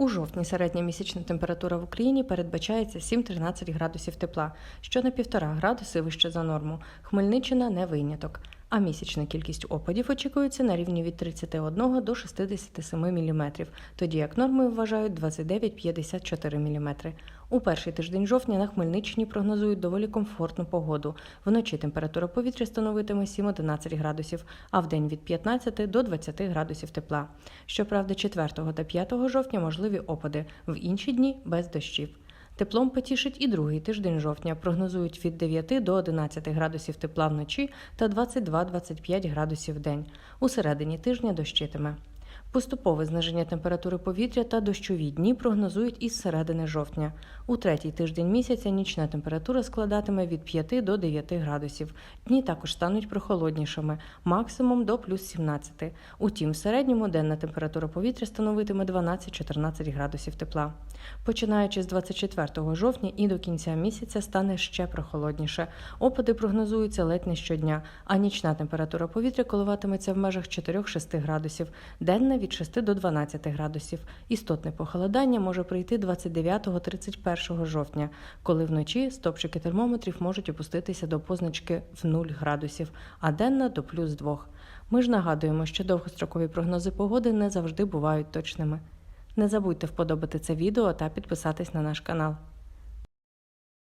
У жовтні середня місячна температура в Україні передбачається 7-13 градусів тепла, що на 1,5 градуси вище за норму. Хмельниччина не виняток. А місячна кількість опадів очікується на рівні від 31 до 67 мм, тоді як нормою вважають 29-54 мм. У перший тиждень жовтня на Хмельниччині прогнозують доволі комфортну погоду. Вночі температура повітря становитиме 7-11 градусів, а вдень від 15 до 20 градусів тепла. Щоправда, 4 та 5 жовтня можливі опади, в інші дні без дощів. Теплом потішить і другий тиждень жовтня. Прогнозують від 9 до 11 градусів тепла вночі та 22-25 градусів в день. У середині тижня дощитиме. Поступове зниження температури повітря та дощові дні прогнозують із середини жовтня. У третій тиждень місяця нічна температура складатиме від 5 до 9 градусів. Дні також стануть прохолоднішими, максимум до плюс 17. Утім, в середньому денна температура повітря становитиме 12-14 градусів тепла. Починаючи з 24 жовтня і до кінця місяця стане ще прохолодніше. Опади прогнозуються ледь не щодня, а нічна температура повітря коливатиметься в межах 4-6 градусів, денна від 6 до 12 градусів. Істотне похолодання може прийти 29-31 жовтня, коли вночі стопчики термометрів можуть опуститися до позначки в 0 градусів, а денна до плюс 2. Ми ж нагадуємо, що довгострокові прогнози погоди не завжди бувають точними. Не забудьте вподобати це відео та підписатись на наш канал.